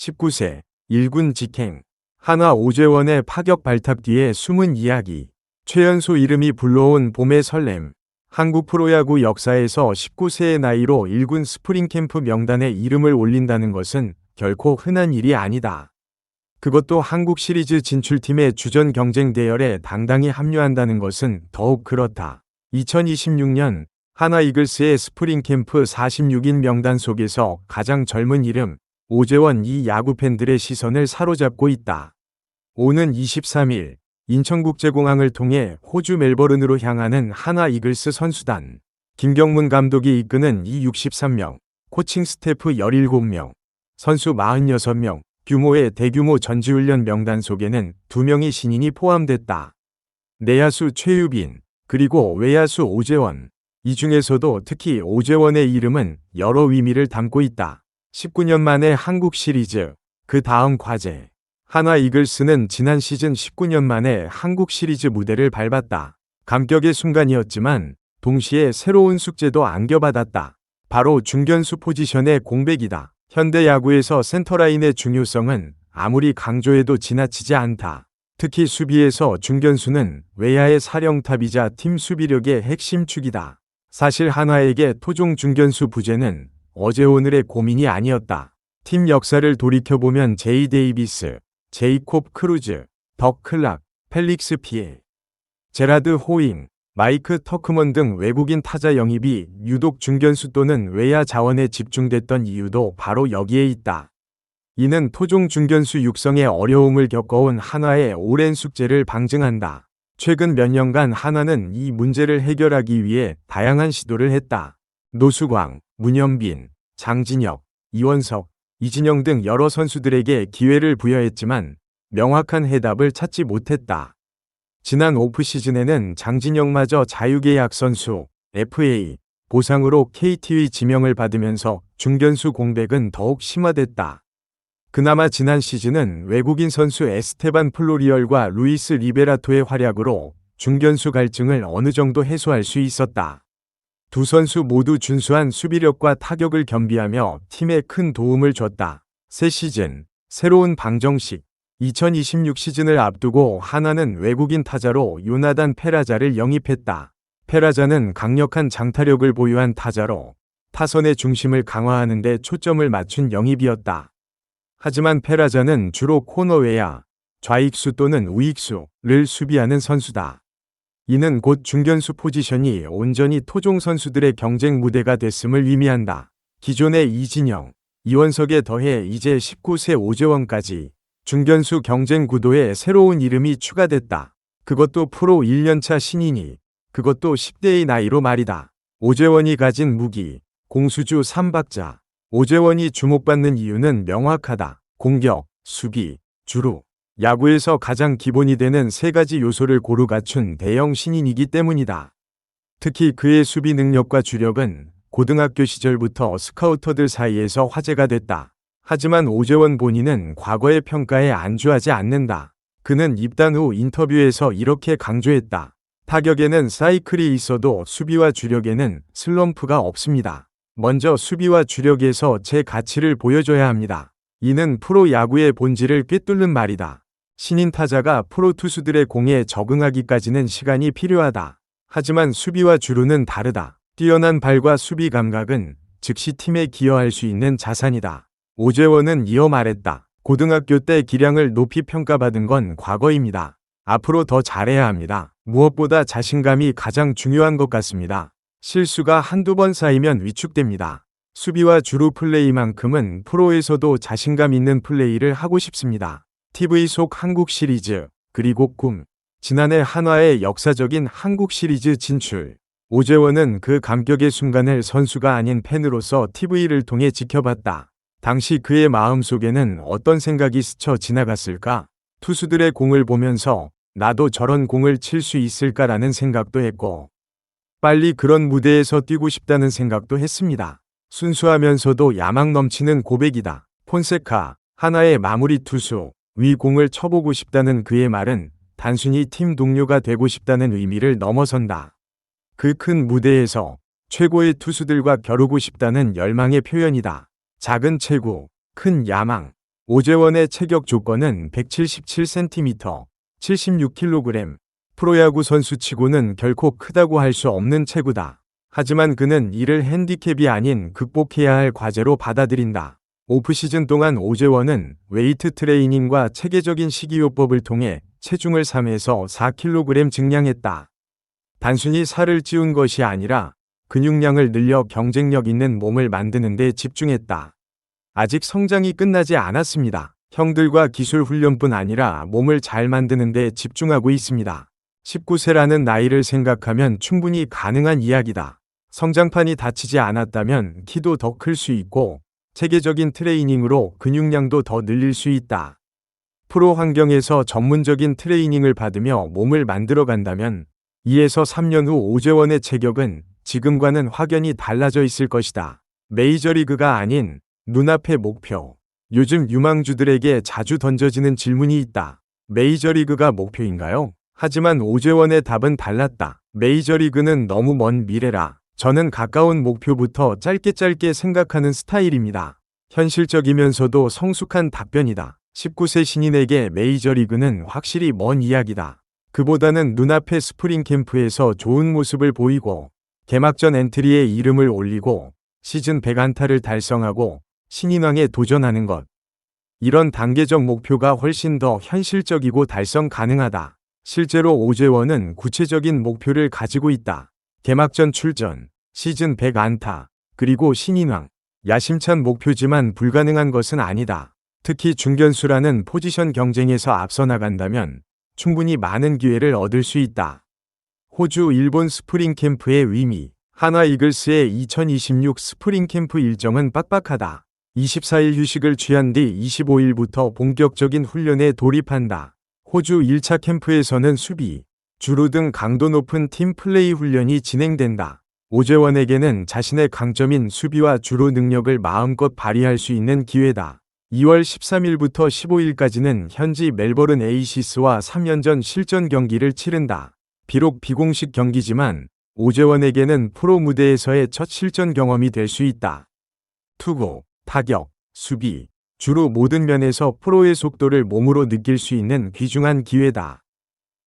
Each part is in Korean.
19세 1군 직행 한화 오재원의 파격 발탁 뒤에 숨은 이야기 최연소 이름이 불러온 봄의 설렘 한국 프로야구 역사에서 19세의 나이로 1군 스프링 캠프 명단에 이름을 올린다는 것은 결코 흔한 일이 아니다. 그것도 한국 시리즈 진출팀의 주전 경쟁 대열에 당당히 합류한다는 것은 더욱 그렇다. 2026년 하나 이글스의 스프링 캠프 46인 명단 속에서 가장 젊은 이름 오재원 이 야구 팬들의 시선을 사로잡고 있다. 오는 23일 인천국제공항을 통해 호주 멜버른으로 향하는 하나 이글스 선수단 김경문 감독이 이끄는 이 63명 코칭 스태프 17명 선수 46명 규모의 대규모 전지훈련 명단 속에는 2명의 신인이 포함됐다. 내야수 최유빈 그리고 외야수 오재원 이 중에서도 특히 오재원의 이름은 여러 의미를 담고 있다. 19년 만에 한국 시리즈, 그 다음 과제. 하나 이글스는 지난 시즌 19년 만에 한국 시리즈 무대를 밟았다. 감격의 순간이었지만 동시에 새로운 숙제도 안겨받았다. 바로 중견수 포지션의 공백이다. 현대 야구에서 센터라인의 중요성은 아무리 강조해도 지나치지 않다. 특히 수비에서 중견수는 외야의 사령탑이자 팀 수비력의 핵심 축이다. 사실 한화에게 토종 중견수 부재는 어제 오늘의 고민이 아니었다. 팀 역사를 돌이켜보면 제이 데이비스, 제이콥 크루즈, 덕 클락, 펠릭스 피에, 제라드 호잉, 마이크 터크먼 등 외국인 타자 영입이 유독 중견수 또는 외야 자원에 집중됐던 이유도 바로 여기에 있다. 이는 토종 중견수 육성의 어려움을 겪어온 한화의 오랜 숙제를 방증한다. 최근 몇 년간 한화는 이 문제를 해결하기 위해 다양한 시도를 했다. 노수광, 문현빈, 장진혁, 이원석, 이진영 등 여러 선수들에게 기회를 부여했지만 명확한 해답을 찾지 못했다. 지난 오프 시즌에는 장진영마저 자유계약 선수, FA, 보상으로 KT의 지명을 받으면서 중견수 공백은 더욱 심화됐다. 그나마 지난 시즌은 외국인 선수 에스테반 플로리얼과 루이스 리베라토의 활약으로 중견수 갈증을 어느 정도 해소할 수 있었다. 두 선수 모두 준수한 수비력과 타격을 겸비하며 팀에 큰 도움을 줬다. 새 시즌, 새로운 방정식, 2026 시즌을 앞두고 하나는 외국인 타자로 요나단 페라자를 영입했다. 페라자는 강력한 장타력을 보유한 타자로 타선의 중심을 강화하는 데 초점을 맞춘 영입이었다. 하지만 페라자는 주로 코너웨야, 좌익수 또는 우익수를 수비하는 선수다. 이는 곧 중견수 포지션이 온전히 토종 선수들의 경쟁 무대가 됐음을 의미한다. 기존의 이진영, 이원석에 더해 이제 19세 오재원까지 중견수 경쟁 구도에 새로운 이름이 추가됐다. 그것도 프로 1년차 신인이, 그것도 10대의 나이로 말이다. 오재원이 가진 무기, 공수주 3박자. 오재원이 주목받는 이유는 명확하다. 공격, 수비, 주루. 야구에서 가장 기본이 되는 세 가지 요소를 고루 갖춘 대형 신인이기 때문이다. 특히 그의 수비 능력과 주력은 고등학교 시절부터 스카우터들 사이에서 화제가 됐다. 하지만 오재원 본인은 과거의 평가에 안주하지 않는다. 그는 입단 후 인터뷰에서 이렇게 강조했다. 타격에는 사이클이 있어도 수비와 주력에는 슬럼프가 없습니다. 먼저 수비와 주력에서 제 가치를 보여줘야 합니다. 이는 프로 야구의 본질을 꿰뚫는 말이다. 신인 타자가 프로 투수들의 공에 적응하기까지는 시간이 필요하다. 하지만 수비와 주루는 다르다. 뛰어난 발과 수비 감각은 즉시 팀에 기여할 수 있는 자산이다. 오재원은 이어 말했다. 고등학교 때 기량을 높이 평가받은 건 과거입니다. 앞으로 더 잘해야 합니다. 무엇보다 자신감이 가장 중요한 것 같습니다. 실수가 한두 번 쌓이면 위축됩니다. 수비와 주루 플레이만큼은 프로에서도 자신감 있는 플레이를 하고 싶습니다. TV 속 한국 시리즈, 그리고 꿈. 지난해 한화의 역사적인 한국 시리즈 진출. 오재원은 그 감격의 순간을 선수가 아닌 팬으로서 TV를 통해 지켜봤다. 당시 그의 마음 속에는 어떤 생각이 스쳐 지나갔을까? 투수들의 공을 보면서 나도 저런 공을 칠 수 있을까라는 생각도 했고, 빨리 그런 무대에서 뛰고 싶다는 생각도 했습니다. 순수하면서도 야망 넘치는 고백이다. 폰세카, 하나의 마무리 투수, 위 공을 쳐보고 싶다는 그의 말은 단순히 팀 동료가 되고 싶다는 의미를 넘어선다. 그 큰 무대에서 최고의 투수들과 겨루고 싶다는 열망의 표현이다. 작은 체구, 큰 야망. 오재원의 체격 조건은 177cm, 76kg. 프로야구 선수치고는 결코 크다고 할 수 없는 체구다. 하지만 그는 이를 핸디캡이 아닌 극복해야 할 과제로 받아들인다. 오프시즌 동안 오재원은 웨이트 트레이닝과 체계적인 식이요법을 통해 체중을 3에서 4kg 증량했다. 단순히 살을 찌운 것이 아니라 근육량을 늘려 경쟁력 있는 몸을 만드는 데 집중했다. 아직 성장이 끝나지 않았습니다. 형들과 기술 훈련뿐 아니라 몸을 잘 만드는 데 집중하고 있습니다. 19세라는 나이를 생각하면 충분히 가능한 이야기다. 성장판이 다치지 않았다면 키도 더 클 수 있고 체계적인 트레이닝으로 근육량도 더 늘릴 수 있다. 프로 환경에서 전문적인 트레이닝을 받으며 몸을 만들어 간다면 2에서 3년 후 오재원의 체격은 지금과는 확연히 달라져 있을 것이다. 메이저리그가 아닌 눈앞의 목표. 요즘 유망주들에게 자주 던져지는 질문이 있다. 메이저리그가 목표인가요? 하지만 오재원의 답은 달랐다. 메이저리그는 너무 먼 미래라. 저는 가까운 목표부터 짧게 짧게 생각하는 스타일입니다. 현실적이면서도 성숙한 답변이다. 19세 신인에게 메이저리그는 확실히 먼 이야기다. 그보다는 눈앞의 스프링 캠프에서 좋은 모습을 보이고 개막전 엔트리에 이름을 올리고 시즌 100안타를 달성하고 신인왕에 도전하는 것. 이런 단계적 목표가 훨씬 더 현실적이고 달성 가능하다. 실제로 오재원은 구체적인 목표를 가지고 있다. 개막전 출전, 시즌 100 안타, 그리고 신인왕. 야심찬 목표지만 불가능한 것은 아니다. 특히 중견수라는 포지션 경쟁에서 앞서 나간다면 충분히 많은 기회를 얻을 수 있다. 호주 일본 스프링 캠프의 의미 하나 이글스의 2026 스프링 캠프 일정은 빡빡하다. 24일 휴식을 취한 뒤 25일부터 본격적인 훈련에 돌입한다. 호주 1차 캠프에서는 수비, 주루 등 강도 높은 팀 플레이 훈련이 진행된다. 오재원에게는 자신의 강점인 수비와 주로 능력을 마음껏 발휘할 수 있는 기회다. 2월 13일부터 15일까지는 현지 멜버른 에이시스와 3년 전 실전 경기를 치른다. 비록 비공식 경기지만 오재원에게는 프로 무대에서의 첫 실전 경험이 될 수 있다. 투구, 타격, 수비, 주로 모든 면에서 프로의 속도를 몸으로 느낄 수 있는 귀중한 기회다.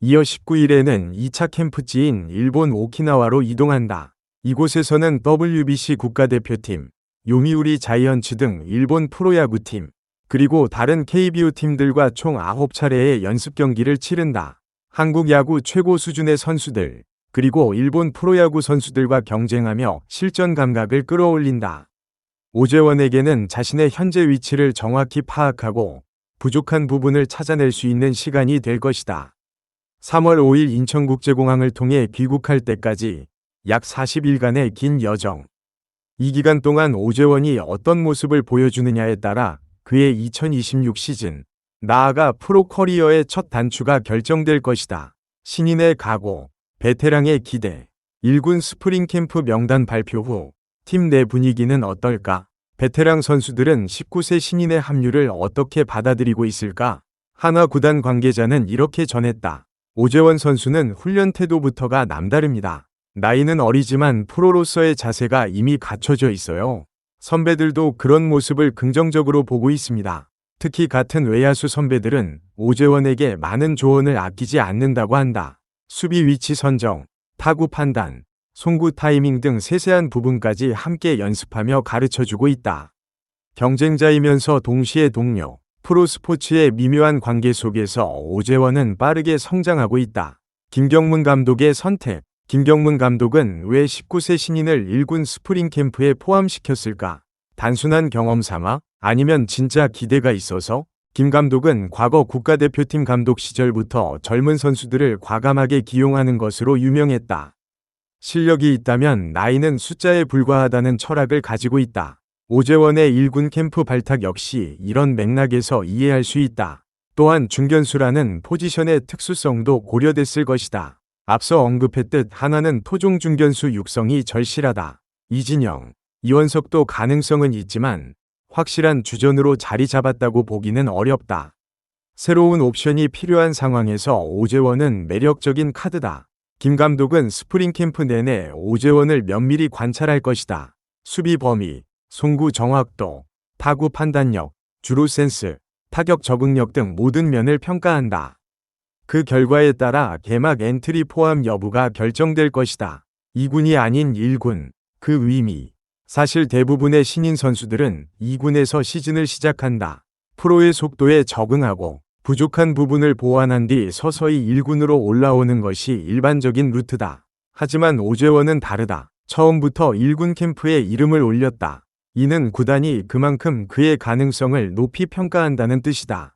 이어 19일에는 2차 캠프지인 일본 오키나와로 이동한다. 이곳에서는 WBC 국가대표팀, 요미우리 자이언츠 등 일본 프로야구팀, 그리고 다른 KBO 팀들과 총 9차례의 연습 경기를 치른다. 한국 야구 최고 수준의 선수들, 그리고 일본 프로야구 선수들과 경쟁하며 실전 감각을 끌어올린다. 오재원에게는 자신의 현재 위치를 정확히 파악하고 부족한 부분을 찾아낼 수 있는 시간이 될 것이다. 3월 5일 인천국제공항을 통해 귀국할 때까지 약 40일간의 긴 여정. 이 기간 동안 오재원이 어떤 모습을 보여주느냐에 따라 그의 2026 시즌, 나아가 프로 커리어의 첫 단추가 결정될 것이다. 신인의 각오, 베테랑의 기대, 1군 스프링 캠프 명단 발표 후 팀 내 분위기는 어떨까? 베테랑 선수들은 19세 신인의 합류를 어떻게 받아들이고 있을까? 하나 구단 관계자는 이렇게 전했다. 오재원 선수는 훈련 태도부터가 남다릅니다. 나이는 어리지만 프로로서의 자세가 이미 갖춰져 있어요. 선배들도 그런 모습을 긍정적으로 보고 있습니다. 특히 같은 외야수 선배들은 오재원에게 많은 조언을 아끼지 않는다고 한다. 수비 위치 선정, 타구 판단, 송구 타이밍 등 세세한 부분까지 함께 연습하며 가르쳐주고 있다. 경쟁자이면서 동시에 동료, 프로 스포츠의 미묘한 관계 속에서 오재원은 빠르게 성장하고 있다. 김경문 감독의 선택, 김경문 감독은 왜 19세 신인을 1군 스프링 캠프에 포함시켰을까? 단순한 경험 삼아? 아니면 진짜 기대가 있어서? 김 감독은 과거 국가대표팀 감독 시절부터 젊은 선수들을 과감하게 기용하는 것으로 유명했다. 실력이 있다면 나이는 숫자에 불과하다는 철학을 가지고 있다. 오재원의 1군 캠프 발탁 역시 이런 맥락에서 이해할 수 있다. 또한 중견수라는 포지션의 특수성도 고려됐을 것이다. 앞서 언급했듯 하나는 토종 중견수 육성이 절실하다. 이진영, 이원석도 가능성은 있지만 확실한 주전으로 자리 잡았다고 보기는 어렵다. 새로운 옵션이 필요한 상황에서 오재원은 매력적인 카드다. 김 감독은 스프링 캠프 내내 오재원을 면밀히 관찰할 것이다. 수비 범위, 송구 정확도, 타구 판단력, 주루 센스, 타격 적응력 등 모든 면을 평가한다. 그 결과에 따라 개막 엔트리 포함 여부가 결정될 것이다. 2군이 아닌 1군. 그 의미. 사실 대부분의 신인 선수들은 2군에서 시즌을 시작한다. 프로의 속도에 적응하고 부족한 부분을 보완한 뒤 서서히 1군으로 올라오는 것이 일반적인 루트다. 하지만 오재원은 다르다. 처음부터 1군 캠프에 이름을 올렸다. 이는 구단이 그만큼 그의 가능성을 높이 평가한다는 뜻이다.